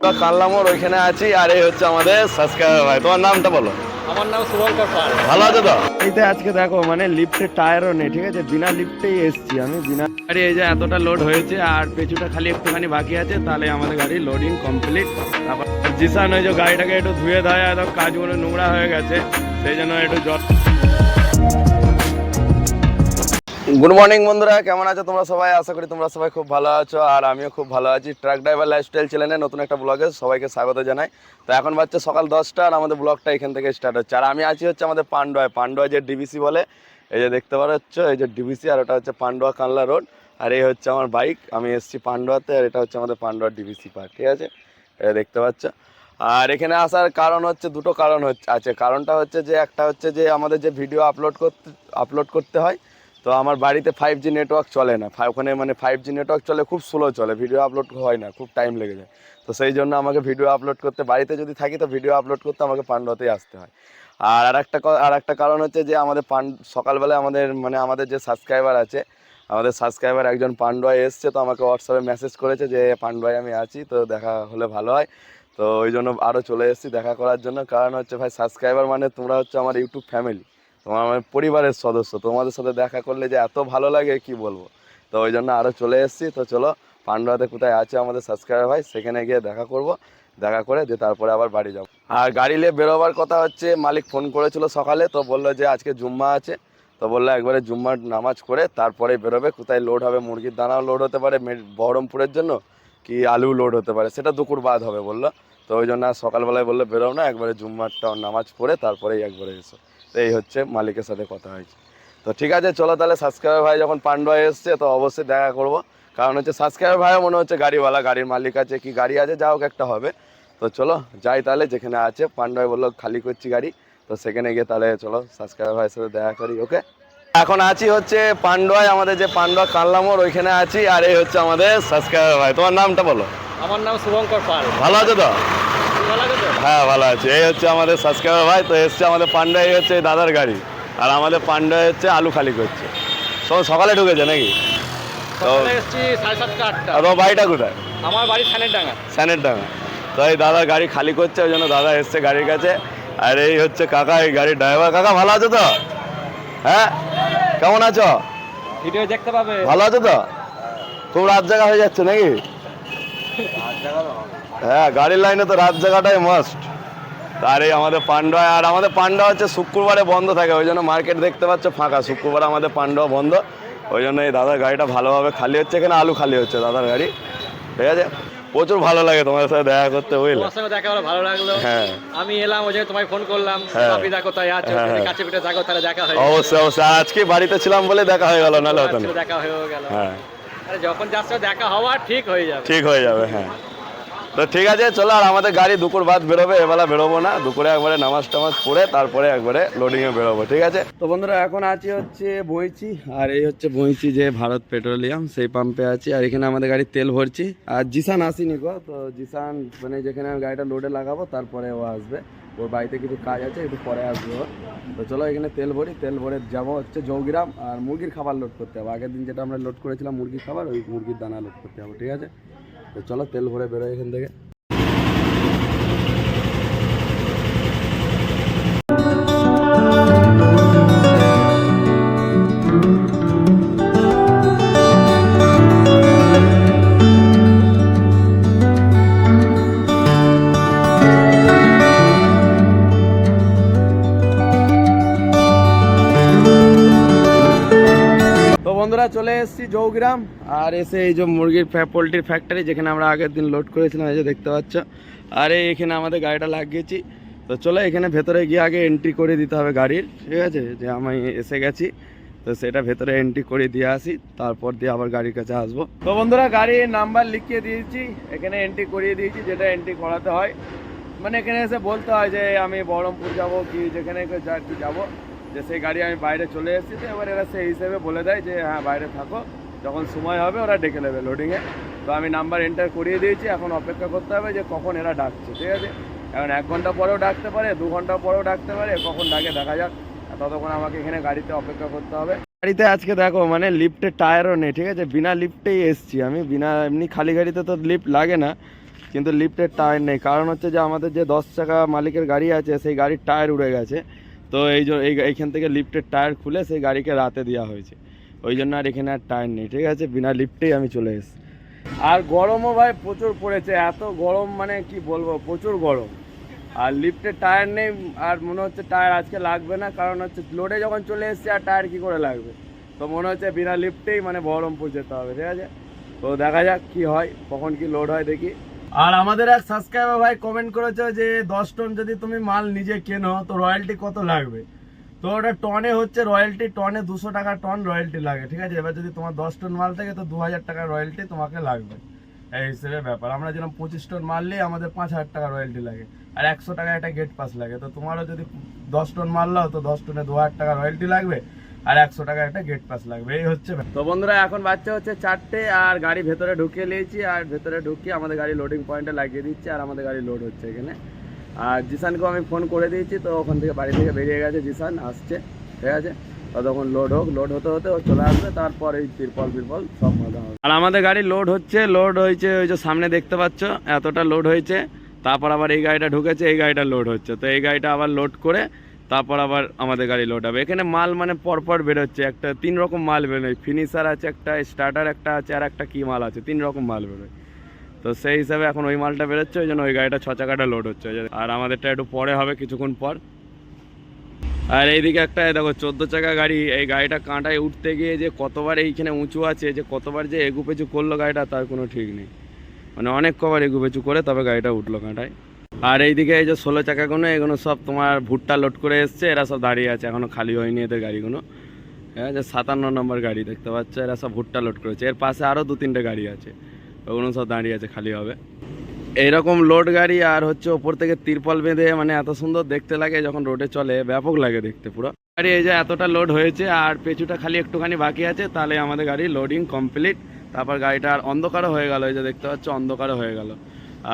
তো কানলামোর ওইখানে আছি আর এই হচ্ছে আমাদের সাবস্ক্রাইবার ভাই। তোমার নামটা বলো। আমার নাম শুভঙ্কর পাল। ভালো আছে তো? এইতে আজকে দেখো মানে লিফটের টায়ারও নেই ঠিক আছে? বিনা লিফটেই এসছি আমি বিনা গাড়ি এই যে এতটা লোড হয়েছে আর পেছুটা খালি একটুখানি বাকি আছে তাহলে আমাদের গাড়ি লোডিং কমপ্লিট তারপর জিসান ওই যে গাড়িটাকে একটু ধুয়ে ধুয়ে একদম কাজগুলো নোংরা হয়ে গেছে সেই জন্য একটু জল গুড মর্নিং বন্ধুরা। কেমন আছো তোমরা সবাই? আশা করি তোমরা সবাই খুব ভালো আছো, আর আমিও খুব ভালো আছি। ট্রাক ড্রাইভার লাইফস্টাইল চ্যানেলে নতুন একটা ব্লগে সবাইকে স্বাগত জানাই। তো এখন বাচ্চা সকাল দশটা, আর আমাদের ব্লগটা এখান থেকে স্টার্ট হচ্ছে। আর আমি আছি হচ্ছে আমাদের পান্ডয় পান্ডয় যে ডিবিসি বলে, এই যে দেখতে পাচ্ছ এই যে ডিবিসি আর ওটা হচ্ছে পান্ডুয়া কানলা রোড। আর এই হচ্ছে আমার বাইক আমি এসেছি পান্ডুয়াতে, আর এটা হচ্ছে আমাদের পান্ডুয়া ডিবিসি পার্ক ঠিক আছে? এটা দেখতে পাচ্ছ? আর এখানে আসার কারণ হচ্ছে, দুটো কারণ হচ্ছে, আছে। কারণটা হচ্ছে যে, একটা হচ্ছে যে, আমাদের যে ভিডিও আপলোড করতে আপলোড করতে হয় তো আমার বাড়িতে ফাইভ জি নেটওয়ার্ক চলে না। ওখানে মানে ফাইভ জি নেটওয়ার্ক চলে, খুব স্লো চলে ভিডিও আপলোড হয় না, খুব টাইম লেগে যায়। তো সেই জন্য আমাকে ভিডিও আপলোড করতে, বাড়িতে যদি থাকি তো ভিডিও আপলোড করতে আমাকে পান্ডতেই আসতে হয়। আর ক- আর একটা কারণ হচ্ছে যে আমাদের পান সকালবেলায় আমাদের মানে আমাদের যে সাবস্ক্রাইবার আছে, আমাদের সাবস্ক্রাইবার একজন পান্ডুয়ায় এসছে, তো আমাকে হোয়াটসঅ্যাপে মেসেজ করেছে যে পান্ডুয়ায় আমি আছি, তো দেখা হলে ভালো হয়। তো ওই জন্য আরও চলে এসেছি দেখা করার জন্য। কারণ হচ্ছে ভাই সাবস্ক্রাইবার মানে তোমরা হচ্ছে আমার ইউটিউব ফ্যামিলি তোমার আমার পরিবারের সদস্য, তোমাদের সাথে দেখা করলে যে এত ভালো লাগে, কি বলব? তো ওই জন্য আরও চলে এসেছি। তো চলো, পান্ডুয়াতে কোথায় আছে আমাদের সাবস্ক্রাইবার ভাই, সেখানে গিয়ে দেখা করব। দেখা করে দিয়ে তারপরে আবার বাড়ি যাব। আর গাড়ি নিয়ে বেরোবার কথা হচ্ছে, মালিক ফোন করেছিল সকালে, তো বলল যে আজকে জুম্মা আছে। তো বলল একবারে জুম্মার নামাজ করে তারপরে বেরোবে, কোথায় লোড হবে, মুরগির দানাও লোড হতে পারে বহরমপুরের জন্য কি আলু লোড হতে পারে, সেটা দুপুর বাদ হবে বলল। তো ওই জন্য সকালবেলায় বলল বেরোও না একবারে জুম্মারটা নামাজ পড়ে তারপরেই একবারে এসো। তো এই হচ্ছে মালিকের সাথে কথা হয়েছে। তো ঠিক আছে চলো তাহলে সাবস্ক্রাইবার ভাই যখন পান্ডুয়া এসছে তো অবশ্যই দেখা করব। কারণ হচ্ছে সাবস্ক্রাইবার ভাইও মনে হচ্ছে গাড়িওয়ালা গাড়ির মালিক আছে কি গাড়ি আছে যা হোক একটা হবে। তো চলো যাই তাহলে যেখানে আছে পান্ডুয়ায় বলল খালি করছি গাড়ি। তো সেখানে গিয়ে তাহলে চলো সাবস্ক্রাইবার ভাইয়ের সাথে দেখা করি ওকে? এখন আছি হচ্ছে পান্ডুয়ায় আমাদের যে পান্ডুয়া কানলামোর ওইখানে আছি। আর এই হচ্ছে আমাদের সাবস্ক্রাইবার ভাই। তোমার নামটা বলো। আমার নাম শুভঙ্কর পাল। ভালো আছো তো? হ্যাঁ ভালো আছে। এই হচ্ছে আমাদের সাবস্ক্রাইবার ভাই তো এসছে আমাদের পান্ডা এই হচ্ছে এই দাদার গাড়ি। আর আমাদের পান্ডা হচ্ছে আলু খালি করছে। সব সকালে ঢুকেছে নাকি? তোমার বাড়িটা কোথায়? আমার বাড়ি থানের ডাঙ্গা স্যানের ডাঙা তো এই দাদার গাড়ি খালি করছে ওই জন্য দাদা এসছে গাড়ির কাছে। আর এই হচ্ছে কাকা এই গাড়ির ড্রাইভার কাকা ভালো আছো তো? হ্যাঁ? কেমন আছো? ভিডিও দেখতে পাবে। ভালো আছো তো? খুব রাত জায়গা হয়ে যাচ্ছে নাকি? হ্যাঁ গাড়ির লাইনে তো রাত জায়গাটাই মাস্ট আর এই আমাদের পান্ডা আর আমাদের পান্ডা হচ্ছে শুক্রবারে বন্ধ থাকে ওই জন্য মার্কেট দেখতে পাচ্ছ ফাঁকা। শুক্রবারে আমাদের পান্ডা বন্ধ ওই জন্য এই দাদার গাড়িটা ভালোভাবে খালি হচ্ছে এখানে আলু খালি হচ্ছে দাদার গাড়ি। ঠিক আছে? প্রচুর ভালো লাগে তোমার সাথে দেখা করতে বুঝলে? তোমার সঙ্গে দেখা হলো ভালো লাগল। হ্যাঁ। আমি এলাম ওই তোমায় ফোন করলাম হ্যাঁ। আপনি দেখো তাই হ্যাঁ, যদি। কাছে পিঠে থাকো তাহলে দেখা হয় অবশ্যই অবশ্যই। আজকে বাড়িতে ছিলাম বলে দেখা হয়ে গেল নাহলে হতো না। দেখা হয়ে গেল। হ্যাঁ। যখন যাচ্ছ দেখা হওয়া ঠিক হয়ে যাবে। ঠিক হয়ে যাবে হ্যাঁ। তো ঠিক আছে, চলো আর আমাদের গাড়ি দুপুর বাদ বেরোবে, এবেলা বেরোবো না। দুপুরে একবারে নামাজ টামাজ পড়ে, তারপরে একবারে লোডিংয়ে বেরোবো, ঠিক আছে? তো বন্ধুরা, এখন আছি হচ্ছে বইচি, আর এই হচ্ছে বইচি যে ভারত পেট্রোলিয়াম, সেই পাম্পে আছি। আর এখানে আমাদের গাড়ির তেল ভরছি। আর জিসান আসিনি গো, তো জিসান মানে যেখানে আমি গাড়িটা লোডে লাগাবো, তারপরে ও আসবে। ওর বাড়িতে কিছু কাজ আছে, একটু পরে আসবে ও। তো চলো এখানে তেল ভরি, তেল ভরে যাব হচ্ছে জৌগিরাম আর মুরগির খাবার লোড করতে হবে। আগের দিন যেটা আমরা লোড করেছিলাম মুরগির খাবার, ওই মুরগির দানা লোড করতে হবে, ঠিক আছে? তো চলো তেল ভরে বেরোয় এখান থেকে। চলে এসেছি জৌগ্রাম। আর এসে এই যে মুরগির পোলট্রির ফ্যাক্টরি যেখানে আমরা আগের দিন লোড করেছিলাম, এই যে দেখতে পাচ্ছ। আর এখানে আমাদের গাড়িটা লাগিয়েছি। তো চলো এখানে ভেতরে গিয়ে আগে এন্ট্রি করে দিতে হবে গাড়ির, ঠিক আছে? যে আমি এসে গেছি, তো সেটা ভেতরে এন্ট্রি করে দিয়ে আসি, তারপর দিয়ে আবার গাড়ির কাছে আসব। তো বন্ধুরা, গাড়ির নাম্বার লিখিয়ে দিয়েছি, এখানে এন্ট্রি করিয়ে দিয়েছি, যেটা এন্ট্রি করাতে হয়। মানে এখানে এসে বলতে হয় যে আমি বহরমপুর যাব, কি যেখানে যাব। যে সেই গাড়ি আমি বাইরে চলে এসেছি, তো এবার এরা সেই হিসেবে বলে দেয় যে হ্যাঁ বাইরে থাকো। যখন সময় হবে ওরা ডেকে নেবে লোডিংয়ে তো আমি নাম্বার এন্টার করিয়ে দিয়েছি, এখন অপেক্ষা করতে হবে যে কখন এরা ডাকছে, ঠিক আছে? এখন এক ঘণ্টা পরেও ডাকতে পারে, দু ঘণ্টা পরেও ডাকতে পারে, কখন ডাকে দেখা যাক। ততক্ষণ আমাকে এখানে গাড়িতে অপেক্ষা করতে হবে। গাড়িতে আজকে দেখো মানে লিফ্টের টায়ারও নেই, ঠিক আছে? বিনা লিফ্টেই এসছি আমি। বিনা, এমনি খালি গাড়িতে তো লিফ্ট লাগে না, কিন্তু লিফ্টের টায়ার নেই। কারণ হচ্ছে যে আমাদের যে দশ চাকা মালিকের গাড়ি আছে, সেই গাড়ির টায়ার উড়ে গেছে। তো এই এইখান থেকে লিফ্টের টায়ার খুলে সেই গাড়িকে রাতে দেওয়া হয়েছে। ওই জন্য আর এখানে আর টায়ার নেই, ঠিক আছে? বিনা লিফটেই আমি চলে এসেছি। আর গরমও ভাই প্রচুর পড়েছে, এত গরম মানে কি বলব, প্রচুর গরম। আর লিফটের টায়ার নেই, আর মনে হচ্ছে টায়ার আজকে লাগবে না, কারণ হচ্ছে লোডে যখন চলে এসছে, আর টায়ার কি করে লাগবে? তো মনে হচ্ছে বিনা লিফটেই মানে বহরমপুর যেতে হবে, ঠিক আছে? তো দেখা যাক কি হয়, কখন কি লোড হয় দেখি। আর আমাদের এক সাবস্ক্রাইবার ভাই কমেন্ট করেছে যে, দশ টন যদি তুমি মাল নিজে কেনো, তো রয়্যালটি কত লাগবে? তো ওটা টনে হচ্ছে রয়্যালটি, টনে দুশো টাকা টন রয়্যালটি লাগে, ঠিক আছে? এবার যদি তোমার দশ টন মাল থাকে, তো দু হাজার টাকা রয়্যালটি তোমাকে লাগবে। এই হিসেবে ব্যাপার। আমরা যেরকম পঁচিশ টন মারলেই আমাদের পাঁচ হাজার টাকা রয়্যালটি লাগে। আর একশো টাকা একটা গেট পাস লাগে। তো তোমারও যদি দশ টন মারলাও তো দশ টনে দু হাজার টাকা রয়্যালটি লাগবে, আর একশো টাকা একটা গেট পাস লাগবে। এই হচ্ছে। তো বন্ধুরা, এখন বাচ্চা হচ্ছে চারটে, আর গাড়ি ভেতরে ঢুকিয়ে নিয়েছি, আর ভেতরে ঢুকিয়ে আমাদের গাড়ি লোডিং পয়েন্টে লাগিয়ে দিচ্ছে, আর আমাদের গাড়ি লোড হচ্ছে এখানে। আর জিসানকেও আমি ফোন করে দিয়েছি, তো ওখান থেকে বাড়ি থেকে বেরিয়ে গেছে, জিসান আসছে, ঠিক আছে? ততক্ষণ লোড হোক লোড হতে হতে ও চলে আসবে, তারপর এই তিরপল ফিরপল সব মাথা হবে আর আমাদের গাড়ি লোড হচ্ছে লোড হয়েছে ওই যে সামনে দেখতে পাচ্ছ, এতটা লোড হয়েছে, তারপর আবার এই গাড়িটা ঢুকেছে, এই গাড়িটা লোড হচ্ছে। তো এই গাড়িটা আবার লোড করে, তারপর আবার আমাদের গাড়ি লোড হবে। এখানে মাল মানে পরপর বেরোচ্ছে, একটা তিন রকম মাল বেরোয়। ফিনিশার আছে একটা স্টার্টার একটা আছে, আর একটা কি মাল আছে, তিন রকম মাল বেরোয়। তো সেই হিসাবে এখন ওই মালটা বেরোচ্ছে, ওই জন্য ওই গাড়িটা ছ চাকাটা লোড হচ্ছে আর আমাদেরটা একটু পরে হবে কিছুক্ষণ পর। আর এইদিকে একটা দেখো, চোদ্দ চাকা গাড়ি, এই গাড়িটা কাঁটায় উঠতে গিয়ে যে কতবার এইখানে উঁচু আছে, যে কতবার যে এগু পেঁচু করল গাড়িটা, তার কোনো ঠিক নেই। মানে অনেক কবার এগু পেঁচু করে তবে গাড়িটা উঠল কাঁটায়। আর এইদিকে এই যে ষোলো চাকাগুলো, এগুলো সব তোমার ভুট্টা লোড করে এসছে, এরা সব দাঁড়িয়ে আছে, এখনও খালি হয়নি এদের গাড়িগুলো। হ্যাঁ যে সাতান্ন নম্বর গাড়ি দেখতে পাচ্ছ, এরা সব ভুট্টা লোড করেছে। এর পাশে আরও দু তিনটে গাড়ি আছে। ওগুলো সব দাঁড়িয়ে আছে, খালি হবে। এইরকম লোড গাড়ি আর হচ্ছে ওপর থেকে তিরপল বেঁধে মানে এত সুন্দর দেখতে লাগে যখন রোডে চলে, ব্যাপক লাগে দেখতে পুরো। গাড়ি এই যে এতটা লোড হয়েছে আর পেছুটা খালি একটুখানি বাকি আছে, তাহলে আমাদের গাড়ি লোডিং কমপ্লিট তারপর গাড়িটা আর অন্ধকারও হয়ে গেল, এই যে দেখতে পাচ্ছ অন্ধকারও হয়ে গেল।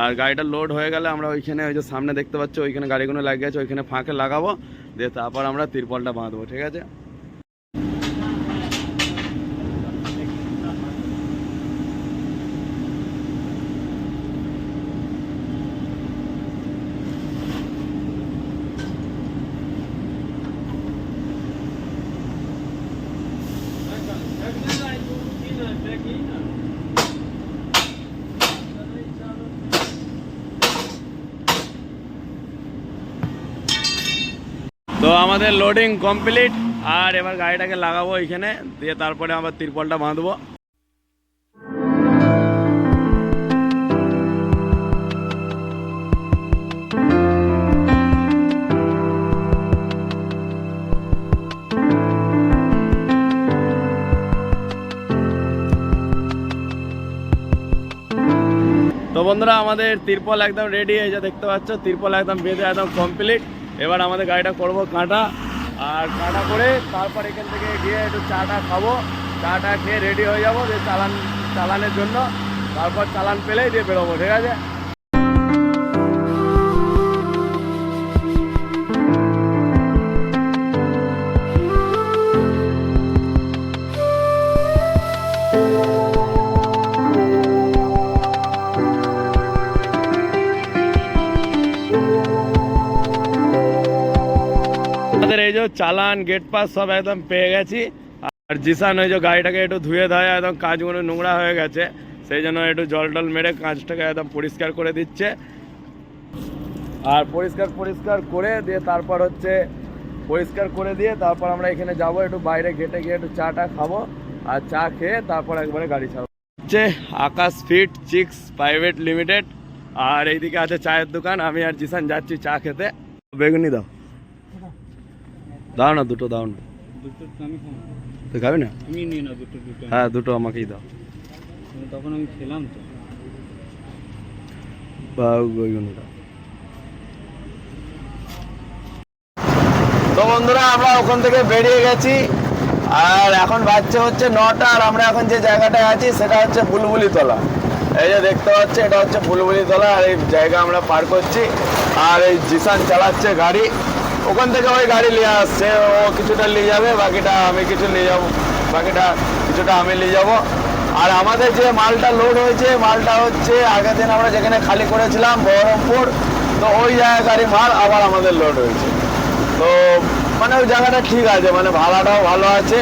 আর গাড়িটা লোড হয়ে গেলে আমরা ওইখানে ওই যে সামনে দেখতে পাচ্ছ, ওইখানে গাড়িগুলো লাগিয়ে আছে, ওইখানে ফাঁকে লাগাবো। দিয়ে তারপর আমরা তিরপলটা বাঁধবো, ঠিক আছে তো আমাদের লোডিং কমপ্লিট আর এবার গাড়িটাকে লাগাবো এখানে দিয়ে তারপরে আবার তিরপলটা বাঁধবো। তো বন্ধুরা, আমাদের তিরপল একদম রেডি এই যে দেখতে পাচ্ছ, তিরপল একদম বেঁধে একদম কমপ্লিট এবার আমাদের গাড়িটা করব কাঁটা। আর কাঁটা করে তারপর এখান থেকে গিয়ে একটু চাটা খাব। চাটা খেয়ে রেডি হয়ে যাব যে চালান চালানের জন্য। তারপর চালান পেলেই দিয়ে বেরোবো, ঠিক আছে? চালান গেট পাস সব একদম পেয়ে গেছি। আর জিসান ওই যে গাড়িটাকে একটু ধুয়ে ধুয়ে একদম কাঁচগুলো নোংরা হয়ে গেছে, সেই জন্য একটু জল টল মেরে কাঁচটাকে একদম পরিষ্কার করে দিচ্ছে। আর পরিষ্কার পরিষ্কার করে দিয়ে তারপর হচ্ছে, পরিষ্কার করে দিয়ে তারপর আমরা এখানে যাব, একটু বাইরে গেটে গিয়ে একটু চাটা খাব, আর চা খেয়ে তারপর একবারে গাড়ি ছাড়বো। হচ্ছে Akash fit chicks private limited, আর এইদিকে আছে চায়ের দোকান, আমি আর জিসান যাচ্ছি চা খেতে। বেগুনি দাও। দাও না দুটো দাও না। তুই খাবি। না? তুমি নিয়ে না দুটো দুটো হ্যাঁ দুটো আমাকেই দাও। তখন আমি খেলাম তো। তো বন্ধুরা আমরা ওখান থেকে বেরিয়ে গেছি। আর এখন বাচ্চা হচ্ছে নটা আর আমরা এখন যে জায়গাটায় আছি সেটা হচ্ছে বুলবুলি তলা এই যে দেখতে পাচ্ছি এটা হচ্ছে বুলবুলি তলা আর এই জায়গা আমরা পার করছি। আর এই জিসান চালাচ্ছে গাড়ি। ওখান থেকে ওই গাড়ি নিয়ে আসছে, ও কিছুটা নিয়ে যাবে, বাকিটা আমি কিছু নিয়ে যাব। বাকিটা কিছুটা আমি নিয়ে যাব। আর আমাদের যে মালটা লোড হয়েছে, মালটা হচ্ছে আগের দিন আমরা যেখানে খালি করেছিলাম, বহরমপুর, তো ওই জায়গায় গাড়ি মাল আবার আমাদের লোড হয়েছে। তো মানে ওই জায়গাটা ঠিক আছে মানে ভাড়াটাও ভালো আছে।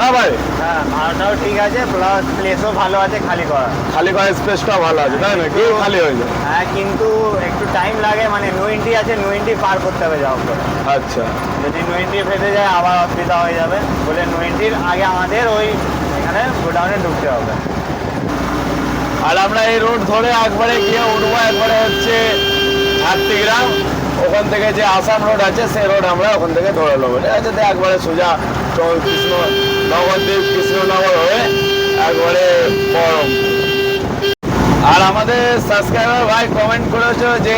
না ভাই। হ্যাঁ ভাড়াটাও ঠিক আছে প্লাস প্লেসও ভালো আছে খালি করা খালি করার স্পেসটাও ভালো আছে তাই না? কেউ খালি হয়ে যায় হ্যাঁ কিন্তু একটু টাইম লাগে মানে নোয়েন্টি আছে নোয়েন্টি পার করতে হবে যাওয়ার পরে আচ্ছা। যদি নোয়েন্টি ফেটে যায় আবার অসুবিধা হয়ে যাবে। বলে নোয়েন্টির আগে আমাদের ওই এখানে গোডাউনে ঢুকতে হবে। আর আমরা এই রোড ধরে একবারে গিয়ে উঠবো একবারে হচ্ছে ঝাড়তিগ্রাম ওখান থেকে যে আসাম রোড আছে সেই রোড আমরা ওখান থেকে ধরে নেব। ঠিক আছে একবারে সোজা চল কৃষ্ণ নবদ্বীপ, কৃষ্ণনগর হয়ে একবারে বহরমপুর আর আমাদের সাবস্ক্রাইবার ভাই কমেন্ট করেছ যে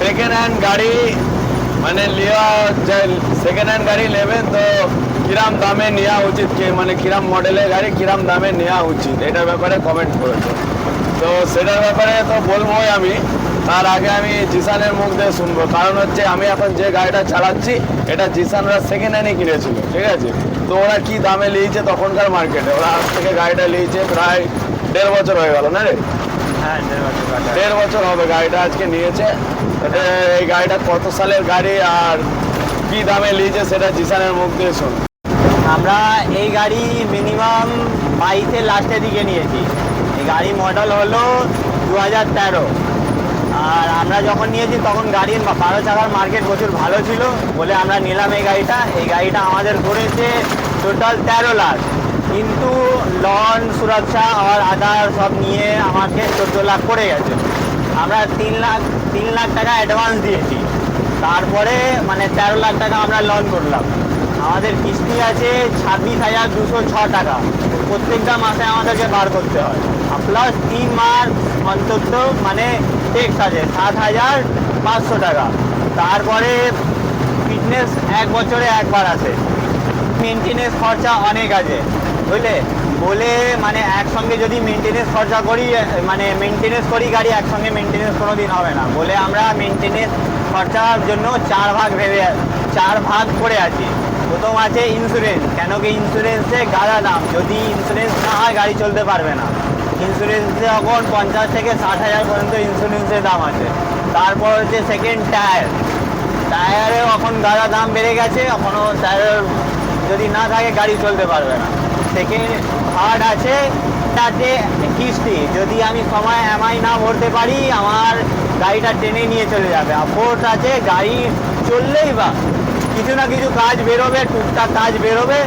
সেকেন্ড হ্যান্ড গাড়ি মানে লিয়া সেকেন্ড হ্যান্ড গাড়ি নেবেন তো কিরাম দামে নেওয়া উচিত মানে কিরাম মডেলের গাড়ি কিরাম দামে নেওয়া উচিত? এটার ব্যাপারে কমেন্ট করেছ। তো সেটার ব্যাপারে তো বলবোই আমি। তার আগে আমি জিসানের মুখ দিয়ে শুনব। কারণ হচ্ছে আমি এখন যে গাড়িটা চালাচ্ছি এটা জিসানরা সেকেন্ড হ্যান্ডে কিনেছিল ঠিক আছে? তো ওরা কি দামে নিয়েছে তখনকার মার্কেটে? ওরা আজ থেকে গাড়িটা নিয়েছে প্রায় দেড় বছর হয়ে গেল না রে? হ্যাঁ দেড় বছর হবে গাড়িটা আজকে নিয়েছে। এই গাড়িটা কত সালের গাড়ি আর কি দামে নিয়েছে সেটা জিসানের মুখ দিয়ে শোন। আমরা এই গাড়ি মিনিমাম বাইশের লাস্টের দিকে নিয়েছি। এই গাড়ি মডেল হলো দু হাজার তেরো। আর আমরা যখন নিয়েছি, তখন গাড়ির বারো চাকার মার্কেট প্রচুর ভালো ছিল বলে আমরা নিলাম এই গাড়িটা। এই গাড়িটা আমাদের করেছে টোটাল তেরো লাখ। কিন্তু লন সুরক্ষা আর আদার সব নিয়ে আমাকে চোদ্দ লাখ পড়ে গেছে। আমরা তিন লাখ তিন লাখ টাকা অ্যাডভান্স দিয়েছি। তারপরে মানে তেরো লাখ টাকা আমরা লোন করলাম। আমাদের কিস্তি আছে ছাব্বিশ হাজার দুশো ছ টাকা। প্রত্যেকটা মাসে আমাদেরকে বার করতে হয়। প্লাস তিন মাস অন্তত মানে টেক্স আছে, সাত হাজার পাঁচশো টাকা। তারপরে ফিটনেস এক বছরে একবার আছে। মেনটেনেন্স খরচা অনেক আছে, বুঝলে? বলে মানে একসঙ্গে যদি মেনটেনেন্স খরচা করি মানে মেনটেনেন্স করি গাড়ি, একসঙ্গে মেনটেনেন্স কোনো দিন হবে না। বলে আমরা মেনটেনেন্স খরচার জন্য চার ভাগ ভেবে, চার ভাগ করে আছি। প্রথম আছে ইন্স্যুরেন্স কেন কি ইন্স্যুরেন্সে গাড়া দাম? যদি ইন্স্যুরেন্স না হয়, গাড়ি চলতে পারবে না। ইন্স্যুরেন্সে এখন পঞ্চাশ থেকে ষাট হাজার পর্যন্ত ইন্স্যুরেন্সের দাম আছে। তারপর হচ্ছে সেকেন্ড টায়ার টায়ারেও এখন গাড়া দাম বেড়ে গেছে এখনও টায়ার যদি না থাকে গাড়ি চলতে পারবে না। সেকেন্ড থার্ড আছে, তাতে কিস্তি। যদি আমি সময় এমআই না ভরতে পারি, আমার গাড়িটা টেনে নিয়ে চলে যাবে। আর ফোর্থ আছে, গাড়ি চললেই বা কিছু না কিছু কাজ বেরোবে, টুকটাক কাজ বেরোবে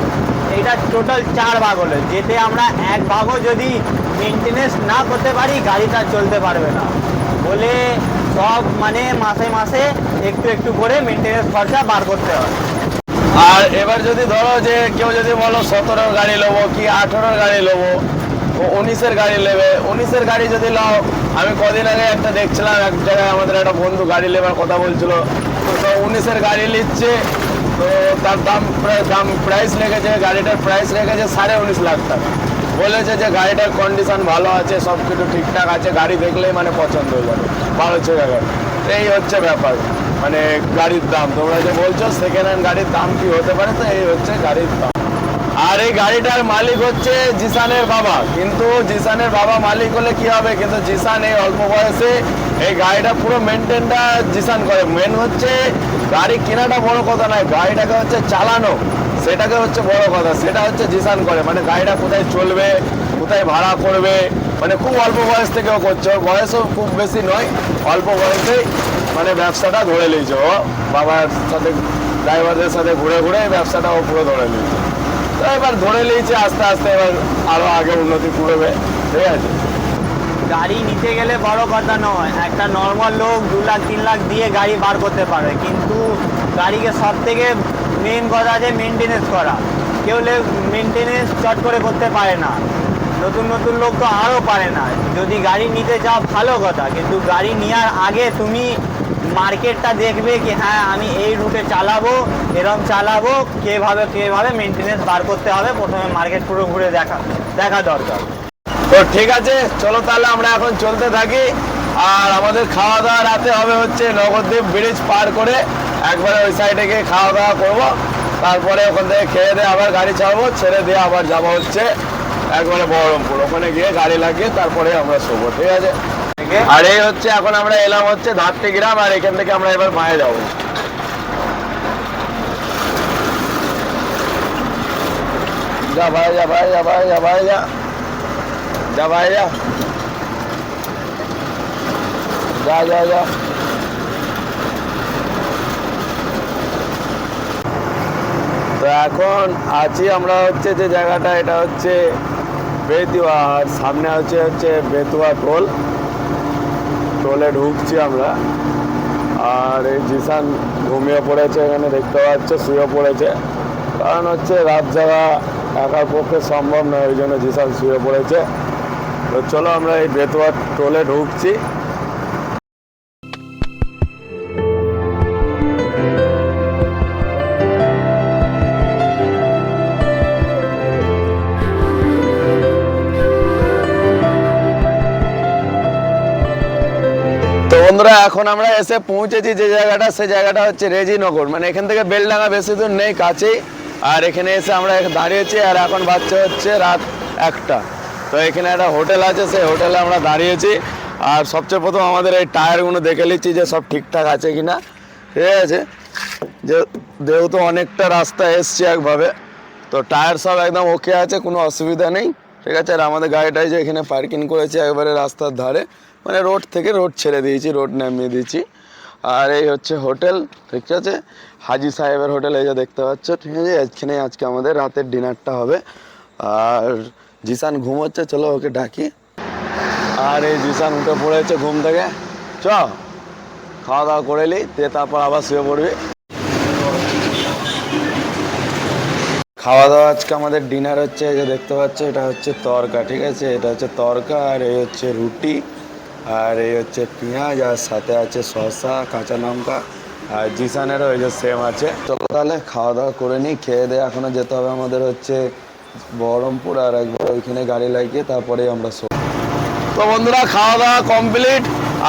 এটা টোটাল চার ভাগ হলো। যেতে আমরা এক ভাগও যদি মেনটেনেন্স না করতে পারি, গাড়িটা চলতে পারবে না। বলে সব মানে মাসে মাসে একটু একটু করে মেনটেনেন্স খরচা বার করতে হয় আর এবার যদি ধরো যে কেউ যদি বলো সতেরোর গাড়ি নেব কি আঠেরোর গাড়ি নেব উনিশের গাড়ি নেবে। উনিশের গাড়ি যদি নাও, আমি কদিন আগে একটা দেখছিলাম, এক জায়গায় আমাদের একটা বন্ধু গাড়ি নেবার কথা বলছিল। তো উনিশের গাড়ি নিচ্ছে তো তার দাম প্রায় দাম প্রাইস রেখেছে, গাড়িটার প্রাইস রেখেছে সাড়ে উনিশ লাখ টাকা। বলেছে যে গাড়িটার কন্ডিশন ভালো আছে, সব কিছু ঠিকঠাক আছে, গাড়ি দেখলেই মানে পছন্দ হয়ে যাবে। ভালো ছেড়ে গেল এই হচ্ছে ব্যাপার। মানে গাড়ির দাম, তোমরা যে বলছো সেকেন্ড হ্যান্ড গাড়ির দাম কি হতে পারে, তো এই হচ্ছে গাড়ির দাম। আর এই গাড়িটার মালিক হচ্ছে জিসানের বাবা। কিন্তু জিসানের বাবা মালিক হলে কি হবে? কিন্তু জিসান এই অল্প বয়সে এই গাড়িটা পুরো মেনটেনটা জিসান করে। মেন হচ্ছে গাড়ি কেনাটা বড় কথা নয়, গাড়িটাকে হচ্ছে চালানো, সেটাকে হচ্ছে বড় কথা, সেটা হচ্ছে জিসান করে। মানে গাড়িটা কোথায় চলবে, কোথায় ভাড়া করবে মানে খুব অল্প বয়স থেকেও করছে। ওর বয়সও খুব বেশি নয়, অল্প বয়সেই মানে ব্যবসাটা ধরে নিয়েছে। ও বাবার সাথে ড্রাইভারদের সাথে ঘুরে ঘুরে ব্যবসাটা ও পুরো ধরে নিয়েছে। তো এবার ধরে নিয়েছে, আস্তে আস্তে এবার আরও আগে উন্নতি করবে ঠিক আছে? গাড়ি নিতে গেলে বড় কথা নয়, একটা নর্মাল লোক দু লাখ, তিন লাখ দিয়ে গাড়ি বার করতে পারে, কিন্তু গাড়িকে সব থেকে মেন কথা আছে মেনটেনেন্স করা। কেউ মেনটেনেন্স চট করে করতে পারে না। নতুন নতুন লোক তো আরও পারে না। যদি গাড়ি নিতে চাও, ভালো কথা, কিন্তু গাড়ি নেওয়ার আগে তুমি মার্কেটটা দেখবে কি হ্যাঁ আমি এই রুটে চালাবো, এরম চালাবো, কেভাবে কেভাবে মেনটেনেন্স বার করতে হবে, প্রথমে মার্কেট পুরো ঘুরে দেখা দেখা দরকার। তো ঠিক আছে, চলো তাহলে আমরা এখন চলতে থাকি। আর আমাদের খাওয়া দাওয়া রাতে হবে হচ্ছে নগরদ্বীপ ব্রিজ পার করে একবারে ওই সাইডে গিয়ে খাওয়া দাওয়া করব। তারপরে ওখান থেকে খেয়ে দিয়ে আবার গাড়ি ছাড়বো ছেড়ে দিয়ে আবার যাব হচ্ছে একবারে বহরমপুর। ওখানে গিয়ে গাড়ি লাগিয়ে তারপরে আমরা শোবো, ঠিক আছে? আর এই হচ্ছে, এখন আমরা এলাম হচ্ছে ধাত্রি গ্রাম আর এখান থেকে আমরা এবার মায়ে যাব। যা ভাই যা ভাই যা ভাই যা ভাই, যা। যা ভাই, যা। যা যা যা। তো এখন আছি আমরা হচ্ছে যে জায়গাটা, এটা হচ্ছে বেতুয়া আর সামনে হচ্ছে হচ্ছে বেতুয়া টোল টোলে ঢুকছি আমরা। আর এই জিসান ঘুমিয়ে পড়েছে এখানে দেখতে পাচ্ছে, শুয়ে পড়েছে। কারণ হচ্ছে রাত জাগা একার পক্ষে সম্ভব নয়, ওই জন্য জিসান শুয়ে পড়েছে। তো চলো আমরা এই বেতোয়া টোলে ঢুকছি। বন্ধুরা, এখন আমরা এসে পৌঁছেছি যে জায়গাটা, সে জায়গাটা হচ্ছে রেজিনগর। মানে এখান থেকে বেলডাঙ্গা বেশি দূর নেই, কাছেই। আর এখানে এসে আমরা দাঁড়িয়েছি, আর এখন বাচ্চা হচ্ছে রাত একটা। তো এখানে একটা হোটেল আছে, সেই হোটেলে আমরা দাঁড়িয়েছি। আর সবচেয়ে প্রথম আমাদের এই টায়ারগুলো দেখে নিচ্ছি যে সব ঠিকঠাক আছে কি না ঠিক আছে? যে, যেহেতু অনেকটা রাস্তা এসছে একভাবে, তো টায়ার সব একদম ওকে আছে, কোনো অসুবিধা নেই। ঠিক আছে? আর আমাদের গাড়িটাই যে এখানে পার্কিং করেছে একবারে রাস্তার ধারে। মানে রোড থেকে রোড ছেড়ে দিয়েছি, রোড নামিয়ে দিয়েছি। আর এই হচ্ছে হোটেল, ঠিক আছে? হাজি সাহেবের হোটেল, এই যে দেখতে পাচ্ছ, ঠিক আছে? এখানে আজকে আমাদের রাতের ডিনারটা হবে। আর জিসান ঘুমোচ্ছে, চলো ওকে ডাকি। আর এই জিসান উঠে পড়েছে ঘুম থেকে। চ, খাওয়া দাওয়া করে নি, দিয়ে তারপর আবার শুয়ে পড়বি। খাওয়া দাওয়া আজকে আমাদের ডিনার হচ্ছে, এই যে দেখতে পাচ্ছ, এটা হচ্ছে তরকা, ঠিক আছে? এটা হচ্ছে তরকা, আর এই হচ্ছে রুটি। আর এই হচ্ছে পেঁয়াজ আর সাথে আছে শসা, কাঁচা লঙ্কা আর জিসানেরও এই যে সেম আছে। চলো তাহলে খাওয়া দাওয়া করে নিই, খেয়ে দিয়ে এখনও যেতে হবে আমাদের হচ্ছে বহরমপুর আর একবার ওইখানে গাড়ি লাগিয়ে তারপরেই আমরা শো তো বন্ধুরা খাওয়া দাওয়া কমপ্লিট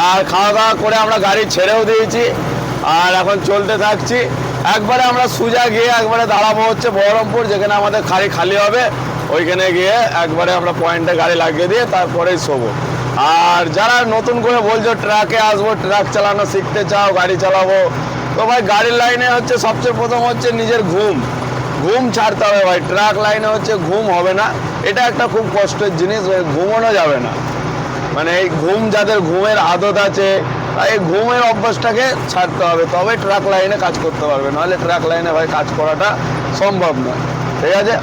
আর খাওয়া দাওয়া করে আমরা গাড়ি ছেড়েও দিয়েছি আর এখন চলতে থাকছি। একবারে আমরা সুজা গিয়ে একবারে দাঁড়াবো হচ্ছে বহরমপুর, যেখানে আমাদের খালি খালি হবে। ওইখানে গিয়ে একবারে আমরা পয়েন্টে গাড়ি লাগিয়ে দিয়ে তারপরেই শোবো। আর যারা নতুন করে বলছো, ট্রাকে আসব, ট্রাক চালানো শিখতে চাও, গাড়ি চালাবো, তো ভাই গাড়ির লাইনে হচ্ছে সবচেয়ে প্রথম হচ্ছে নিজের ঘুম। ঘুম ছাড়তে হবে ভাই, ট্রাক লাইনে হচ্ছে ঘুম হবে না। এটা একটা খুব কষ্টের জিনিস ঘুমানো যাবে না। মানে এই ঘুম যাদের ঘুমের আদত আছে এই ঘুমের অভ্যাসটাকে ছাড়তে হবে, তবে ট্রাক লাইনে কাজ করতে পারবে। নাহলে ট্রাক লাইনে ভাই কাজ করাটা সম্ভব নয়। ঠিক আছে?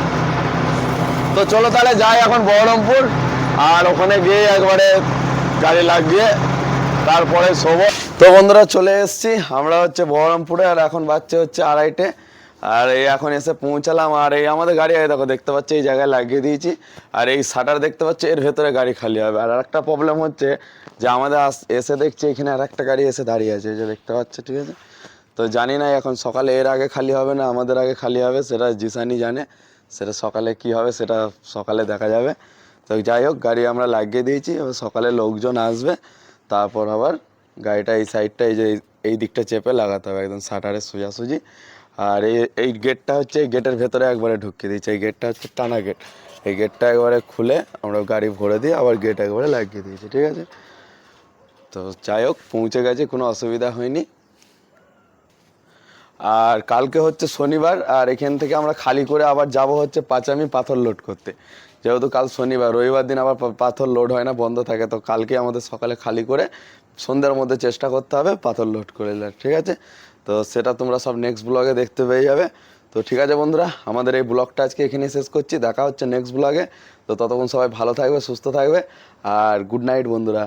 তো চলো তাহলে যাই এখন বহরমপুর। আর ওখানে গিয়ে একবারে গাড়ি লাগিয়ে তারপরে শোবো। তো বন্ধুরা চলে এসেছি, আমরা হচ্ছে বহরমপুরে, আর এখন বাচ্চা হচ্ছে আড়াইটে। আর এই এখন এসে পৌঁছালাম, আর এই আমাদের গাড়ি দেখো, দেখতে পাচ্ছি, এই জায়গায় লাগিয়ে দিয়েছি। আর এই শাটার দেখতে পাচ্ছি, এর ভেতরে গাড়ি খালি হবে। আর একটা প্রবলেম হচ্ছে যে আমাদের এসে দেখছি এখানে আর একটা গাড়ি এসে দাঁড়িয়ে আছে যে দেখতে পাচ্ছে, ঠিক আছে? তো জানি না, এখন সকালে এর আগে খালি হবে না আমাদের আগে খালি হবে, সেটা জিসানি জানে। সেটা সকালে কি হবে, সেটা সকালে দেখা যাবে। তো যাই হোক, গাড়ি আমরা লাগিয়ে দিয়েছি। এবার সকালে লোকজন আসবে, তারপর আবার গাড়িটা এই সাইডটা এই যে এই- দিকটা চেপে লাগাতে হবে, একদম শাটারের সোজাসুজি। আর এই এই গেটটা হচ্ছে, এই গেটের ভেতরে একবারে ঢুকিয়ে দিয়েছি। এই গেটটা হচ্ছে টানা গেট এই গেটটা একবারে খুলে আমরা গাড়ি ভরে দিয়ে আবার গেট একবারে লাগিয়ে দিয়েছি, ঠিক আছে? তো যাই হোক, পৌঁছে গেছে, কোনো অসুবিধা হয়নি। আর কালকে হচ্ছে শনিবার, আর এখান থেকে আমরা খালি করে আবার যাব হচ্ছে পাঁচামি পাথর লোড করতে। যেহেতু কাল শনিবার রবিবার দিন আবার পাথর লোড হয় না বন্ধ থাকে তো কালকে আমাদের সকালে খালি করে সন্ধ্যার মধ্যে চেষ্টা করতে হবে পাথর লোড করে নেওয়ার, ঠিক আছে? তো সেটা তোমরা সব নেক্সট ব্লগে দেখতে পেয়ে যাবে। তো ঠিক আছে বন্ধুরা আমাদের এই ব্লগটা আজকে এখানে শেষ করছি দেখা হচ্ছে নেক্সট ব্লগে তো ততক্ষণ সবাই ভালো থাকবে সুস্থ থাকবে আর গুড নাইট বন্ধুরা।